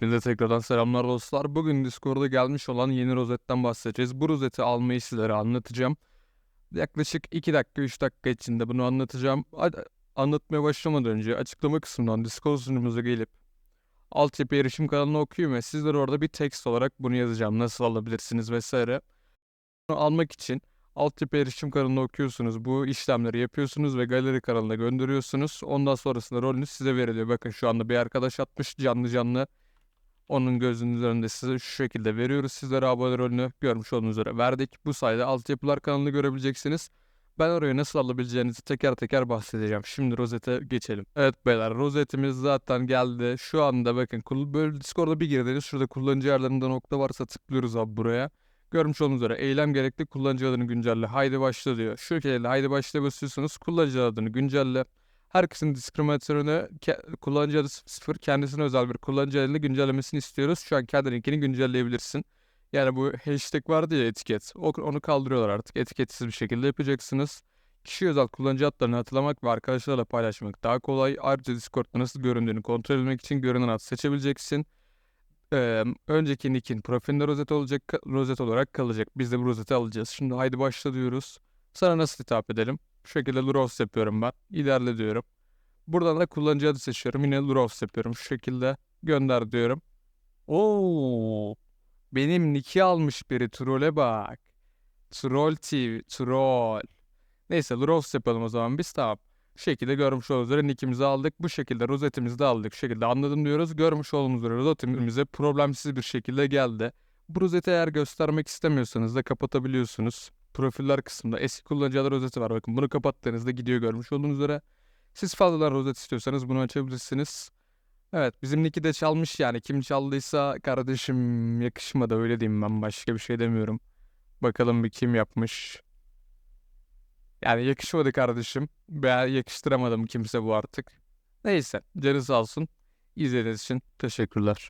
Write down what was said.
Hepinize tekrardan selamlar dostlar. Bugün Discord'a gelmiş olan yeni rozetten bahsedeceğiz. Bu rozeti almayı sizlere anlatacağım. Yaklaşık 2 dakika 3 dakika içinde bunu anlatacağım. Anlatmaya başlamadan önce açıklama kısmından Discord sunucumuza gelip altyapı erişim kanalını okuyun ve sizlere orada bir text olarak bunu yazacağım. Nasıl alabilirsiniz vesaire. Bunu almak için altyapı erişim kanalını okuyorsunuz. Bu işlemleri yapıyorsunuz ve galeri kanalına gönderiyorsunuz. Ondan sonrasında rolünüz size veriliyor. Bakın şu anda bir arkadaş atmış canlı canlı. Onun gözünüzün önünde size şu şekilde veriyoruz. Sizlere abone rolünü görmüş olduğunuz üzere verdik. Bu sayede altyapılar kanalını görebileceksiniz. Ben oraya nasıl alabileceğinizi teker teker bahsedeceğim. Şimdi rozete geçelim. Evet beyler rozetimiz zaten geldi. Şu anda bakın böyle Discord'a bir girdiniz. Şurada kullanıcı ayarlarında nokta varsa tıklıyoruz abi buraya. Görmüş olduğunuz üzere eylem gerekli kullanıcı adını güncelle. Haydi başla diyor. Şu şekilde haydi başla basıyorsunuz. Kullanıcı adını güncelle. Herkesin diskriminatörünü kullanıcı adı sıfır kendisine özel bir kullanıcı adını güncellemesini istiyoruz. Şu an kendi linkini güncelleyebilirsin. Yani bu hashtag vardı ya etiket. Onu kaldırıyorlar artık. Etiketsiz bir şekilde yapacaksınız. Kişi özel kullanıcı adlarını hatırlamak ve arkadaşlarla paylaşmak daha kolay. Ayrıca Discord'da nasıl göründüğünü kontrol etmek için görünen ad seçebileceksin. Ee, önceki nickin profilinde rozet olacak, rozet olarak kalacak. Biz de bu rozeti alacağız. Şimdi haydi başla diyoruz. Sana nasıl hitap edelim? Bu şekilde Luros yapıyorum ben. İlerle diyorum. Buradan da kullanıcı adı seçiyorum. Yine Luros yapıyorum. Şu şekilde gönder diyorum. Oo, benim nick'i almış biri. Troll'e bak. Troll TV, troll. Neyse Luros yapalım o zaman biz tamam. Şu şekilde görmüş olduğunuz üzere nickimizi aldık. Bu şekilde rozetimizi de aldık. Şu şekilde anladım diyoruz. Görmüş olduğunuz üzere rozetimize problemsiz bir şekilde geldi. Bu rozeti eğer göstermek istemiyorsanız da kapatabiliyorsunuz. Profiller kısmında eski kullanıcılar rozeti var. Bakın bunu kapattığınızda gidiyor görmüş olduğunuz üzere. Siz fazladan rozet istiyorsanız bunu açabilirsiniz. Evet bizimki de çalmış yani. Kim çaldıysa kardeşim yakışmadı öyle diyeyim ben. Başka bir şey demiyorum. Bakalım bir kim yapmış. Yani yakışmadı kardeşim. Ben yakıştıramadım kimse bu artık. Neyse canı sağ olsun. İzlediğiniz için teşekkürler.